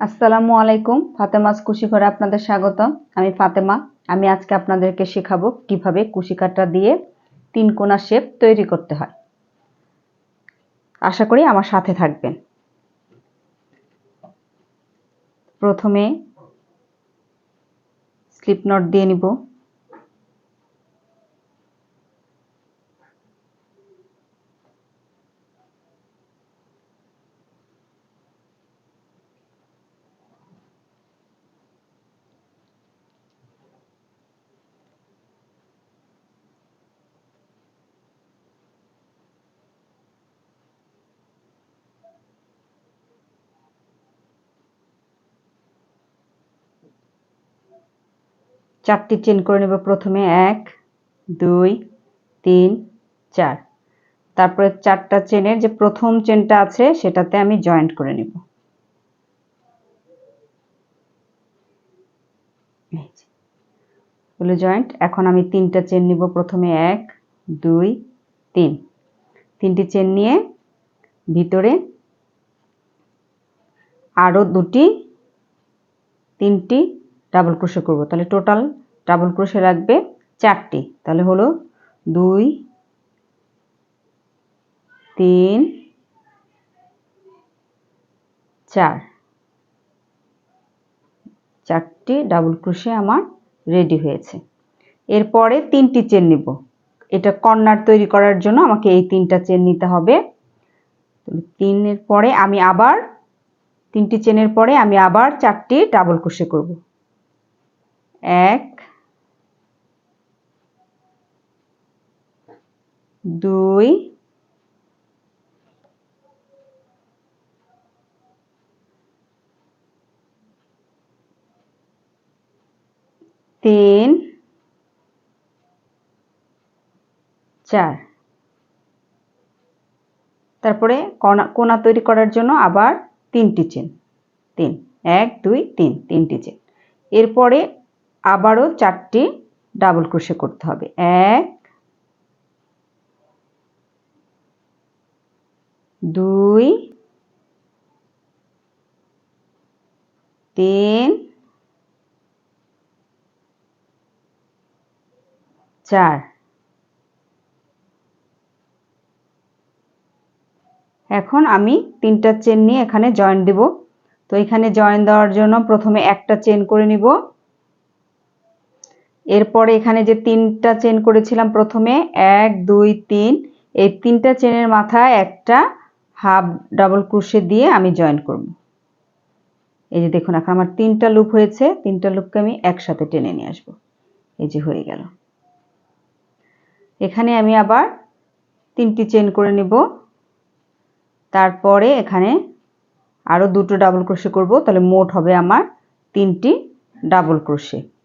আসসালামু আলাইকুম ফাতেমাস কুশি ঘরে আপনাদের স্বাগত আমি ফাতেমা, আমি আজকে আপনাদেরকে শেখাবো কীভাবে কুশিকাটা দিয়ে তিন কোনা শেপ তৈরি করতে হয়। আশা করি আমার সাথে থাকবেন। প্রথমে স্লিপ নট দিয়ে নিব। চারটি চেন করে নেব প্রথমে এক, দুই, তিন, চার। তারপরে চারটা চেনের যে প্রথম চেনটা আছে সেটাতে আমি জয়েন্ট করে নেব। হলো জয়েন্ট। এখন আমি তিনটা চেন নিব প্রথমে এক, দুই, তিন। তিনটি চেন নিয়ে ভিতরে আরও দুটি, তিনটি ডাবল ক্রোশে করব। তাহলে টোটাল ডাবল ক্রোশে লাগবে চারটি। তাহলে হলো দুই, তিন, চার। চারটি ডাবল ক্রোশে আমার রেডি হয়েছে। এরপরে তিনটি চেন নিব। এটা কর্নার তৈরি করার জন্য আমাকে এই তিনটা চেন নিতে হবে। তিনের পরে আমি আবার, তিনটি চেনের পরে আমি আবার চারটি ডাবল ক্রোশে করব। এক, দুই, তিন, চার। তারপরে কোনা কোনা তৈরি করার জন্য আবার তিনটি চেন। তিন, এক, দুই, তিন, তিনটি চেন। এরপরে আবারও চারটি ডাবল ক্রোশে করতে হবে। এক, দুই, তিন, চার। এখন আমি তিনটা চেন নিয়ে এখানে জয়েন দেব। তো এখানে জয়েন দেওয়ার জন্য প্রথমে একটা চেন করে নিব। এরপরে এখানে যে তিনটা চেন করেছিলাম প্রথমে, এক, দুই, তিন, এই তিনটা চেনের মাথায় একটা হাফ ডাবল ক্রুশে দিয়ে আমি জয়েন করব। এই যে দেখুন, এখন আমার তিনটা লুপ হয়েছে, তিনটা লুপকে আমি একসাথে টেনে নিয়ে আসব। এই যে হয়ে গেল। এখানে আমি আবার তিনটি চেন করে নিব। তারপরে এখানে আরও দুটো ডাবল ক্রোশে করব, তাহলে মোট হবে আমার তিনটি ডাবল ক্রোশে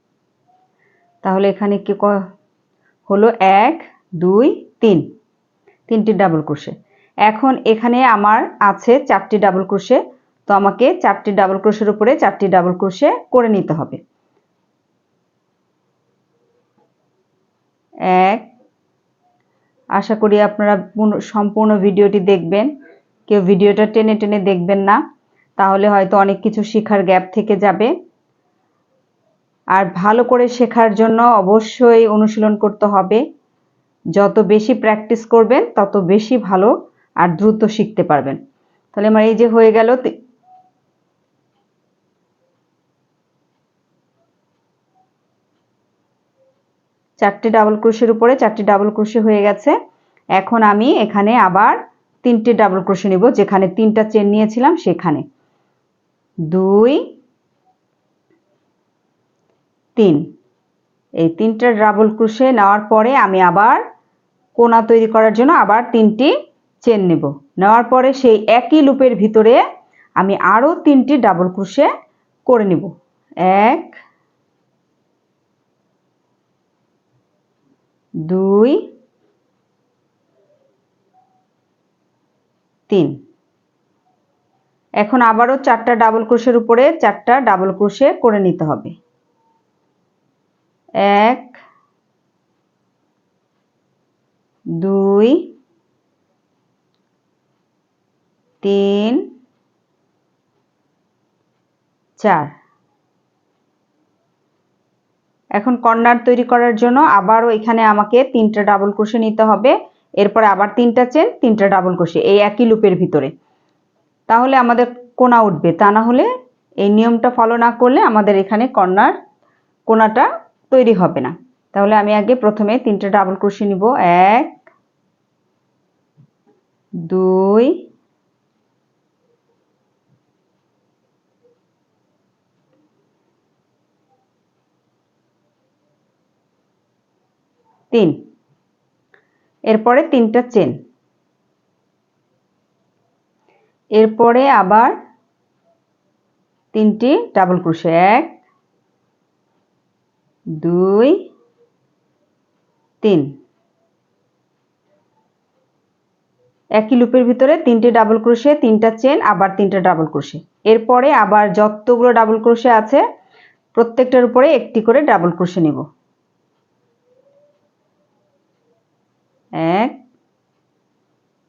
তাহলে এখানে কি ক হলো এক, দুই, তিন। তিনটি ডাবল ক্রোশে এখন এখানে আমার আছে চারটি ডাবল ক্রোশে তো আমাকে চারটি ডাবল ক্রোশের উপরে চারটি ডাবল ক্রোশে করে নিতে হবে। এক। আশা করি আপনারা সম্পূর্ণ ভিডিওটি দেখবেন। কেউ ভিডিওটা টেনে টেনে দেখবেন না। তাহলে হয়তো অনেক কিছু শেখার গ্যাপ থেকে যাবে। আর ভালো করে শেখার জন্য অবশ্যই অনুশীলন করতে হবে। যত বেশি প্র্যাকটিস করবেন, তত বেশি ভালো আর দ্রুত শিখতে পারবেন। তাহলে আমার এই যে হয়ে গেল চারটি ডাবল ক্রোশের উপরে চারটি ডাবল ক্রোশে হয়ে গেছে। এখন আমি এখানে আবার তিনটে ডাবল ক্রোশে নিব, যেখানে তিনটা চেন নিয়েছিলাম সেখানে। দুই তিন। এই তিনটা ডাবল ক্রোশে নেওয়ার পরে আমি আবার কোনা তৈরি করার জন্য আবার তিনটি চেন নেব। নেওয়ার পরে সেই একই লুপের ভিতরে আমি আরও তিনটি ডাবল ক্রোশে করে নিব। এক, দুই, তিন। এখন আবারও চারটা ডাবল ক্রোশের উপরে চারটা ডাবল ক্রোশে করে নিতে হবে। এক, দুই, তিন, চার। এখন কর্নার তৈরি করার জন্য আবারও এখানে আমাকে তিনটা ডাবল ক্রোশে নিতে হবে। এরপরে আবার তিনটা চেন, তিনটা ডাবল ক্রোশে এই একই লুপের ভিতরে। তাহলে আমাদের কোনা উঠবে। তা না হলে এই নিয়মটা ফলো না করলে আমাদের এখানে কর্নার কোনাটা তৈরি হবে না। তাহলে আমি আগে প্রথমে তিনটে ডাবল ক্রোশে নিব। এক, দুই, তিন। এরপরে তিনটা চেন এরপরে আবার তিনটি ডাবল ক্রোশে এক দুই, তিন। একই লুপের ভিতরে তিনটে ডাবল ক্রোশে তিনটা চেন আবার তিনটা ডাবল ক্রোশে এরপরে আবার যতগুলো ডাবল ক্রোশে আছে, প্রত্যেকটার উপরে একটি করে ডাবল ক্রোশে নেব। এক,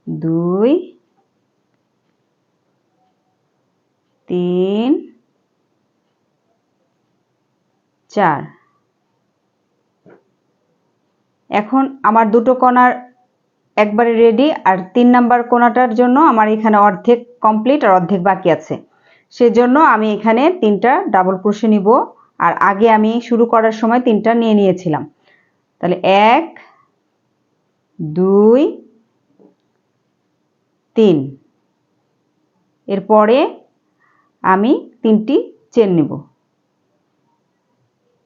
দুই, তিন, চার। এখন আমার দুটো কোনার একবারে রেডি আর তিন নাম্বার কোনাটার জন্য আমার এখানে অর্ধেক কমপ্লিট আর অর্ধেক বাকি আছে। সেজন্য আমি এখানে তিনটা ডাবল ক্রোশে নিব আর আগে আমি শুরু করার সময় তিনটা নিয়ে নিয়েছিলাম। তাহলে এক, দুই, তিন। এরপরে আমি তিনটি চেন নেব।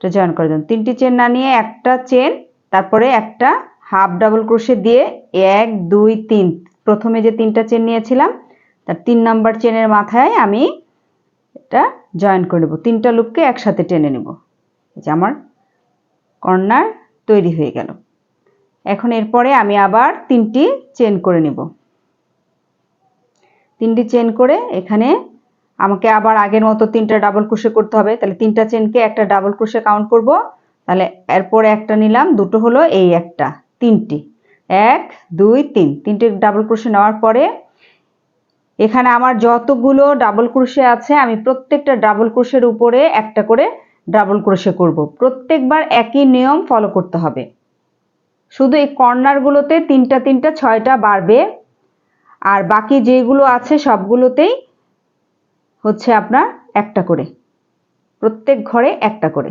জয়েন করে দেন। তিনটি চেন না নিয়ে একটা চেন তারপরে একটা হাফ ডাবল ক্রোশে দিয়ে এক, দুই, তিন। প্রথমে যে তিনটা চেন নিয়েছিলাম, তার তিন নাম্বার চেনের মাথায় আমি এটা জয়েন করে নেব। তিনটা লুপকে একসাথে টেনে নেব। যে আমার কর্নার তৈরি হয়ে গেল। এখন এরপরে আমি আবার তিনটি চেন করে নেব। তিনটি চেন করে এখানে আমাকে আবার আগের মতো তিনটা ডাবল ক্রোশে করতে হবে। তাহলে তিনটা চেনকে একটা ডাবল ক্রোশে কাউন্ট করব। তাহলে এরপরে একটা নিলাম, দুটো হলো এই একটা, তিনটি। এক, দুই, তিন। তিনটে ডাবল ক্রোশে নেওয়ার পরে এখানে আমার যতগুলো ডাবল ক্রোশে আছে, আমি প্রত্যেকটা ডাবল ক্রোশের উপরে একটা করে ডাবল ক্রোশে করব। প্রত্যেকবার একই নিয়ম ফলো করতে হবে। শুধু এই কর্নারগুলোতে তিনটা তিনটা, ছয়টা বাড়বে, আর বাকি যেগুলো আছে সবগুলোতেই হচ্ছে আপনার একটা করে। প্রত্যেক ঘরে একটা করে।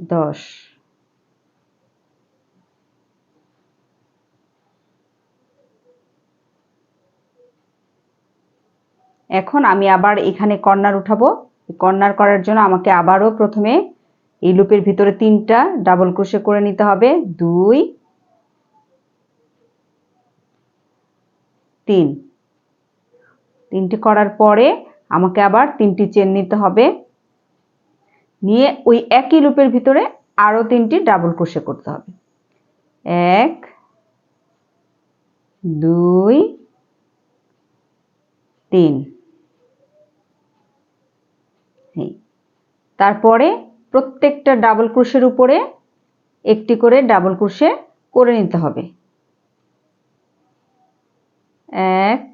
দশ। এখন আমি আবার এখানে কর্নার উঠাবো। কর্নার করার জন্য আমাকে আবারও প্রথমে এই লুপের ভিতরে তিনটা ডাবল ক্রোশে করে নিতে হবে। দুই, তিন। তিনটি করার পরে আমাকে আবার তিনটি চেন নিতে হবে। নিয়ে ওই একই লুপের ভিতরে আরও তিনটি ডাবল ক্রোশে করতে হবে। এক, দুই, তিন। তারপরে প্রত্যেকটা ডাবল ক্রোশের উপরে একটি করে ডাবল ক্রোশে করে নিতে হবে। এক,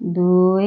দুই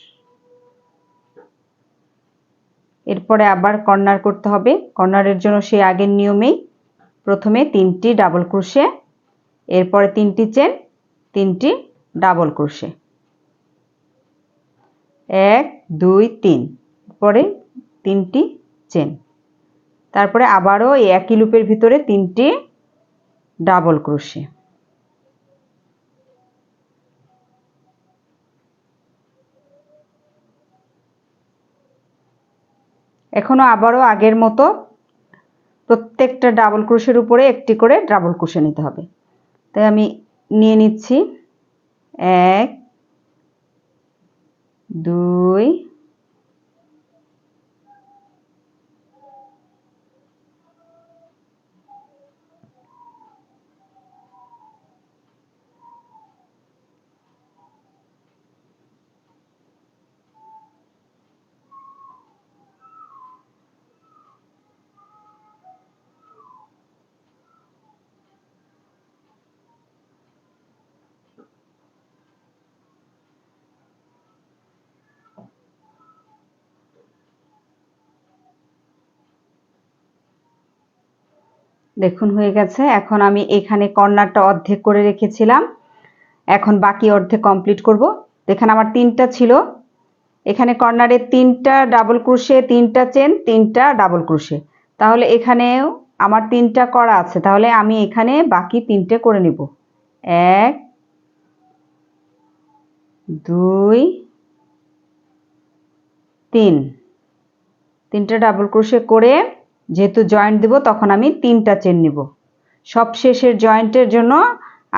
এরপরে আবার কর্নার করতে হবে। কর্নারের জন্য সেই আগের নিয়মেই প্রথমে তিনটি ডাবল ক্রোশে, এরপরে তিনটি চেন, তিনটি ডাবল ক্রোশে। এক, দুই, তিন পরে তিনটি চেন। তারপরে আবারও একই লুপের ভিতরে তিনটি ডাবল ক্রোশে। এখনও আবারও আগের মতো প্রত্যেকটা ডাবল ক্রোশের উপরে একটি করে ডাবল ক্রোশে নিতে হবে। তাই আমি নিয়ে নিচ্ছি। এক, দুই দেখুন, হয়ে গেছে। এখন আমি এখানে কর্নারটা অর্ধেক করে রেখেছিলাম। এখন বাকি অর্ধেক কমপ্লিট করব। এখানে আমার তিনটা ছিল। এখানে কর্নারে তিনটা ডাবল ক্রুশে, তিনটা চেন, তিনটা ডাবল ক্রুশে। তাহলে এখানেও আমার তিনটা করা আছে। তাহলে আমি এখানে বাকি তিনটে করে নিব। এক, দুই, তিন। তিনটা ডাবল ক্রোশে করে যেহেতু জয়েন্ট দিব, তখন আমি তিনটা চেন নিব। সব শেষের জয়েন্টের জন্য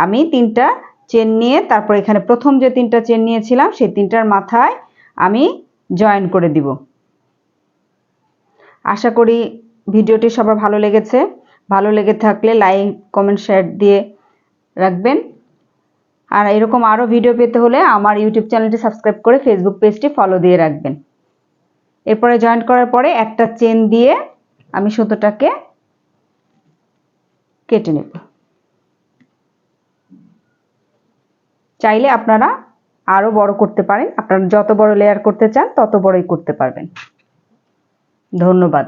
আমি তিনটা চেন নিয়ে, তারপর এখানে প্রথম যে তিনটা চেন নিয়েছিলাম, সেই তিনটার মাথায় আমি জয়েন করে দিব। আশা করি ভিডিওটি সবার ভালো লেগেছে। ভালো লেগে থাকলে লাইক কমেন্ট শেয়ার দিয়ে রাখবেন। আর এরকম আরও ভিডিও পেতে হলে আমার ইউটিউব চ্যানেলটি সাবস্ক্রাইব করে ফেসবুক পেজটি ফলো দিয়ে রাখবেন। এরপরে জয়েন্ট করার পরে একটা চেন দিয়ে আমি সুতোটাকে কেটে নেব। চাইলে আপনারা আরও বড় করতে পারেন। আপনারা যত বড় লেয়ার করতে চান, তত বড়ই করতে পারবেন। ধন্যবাদ।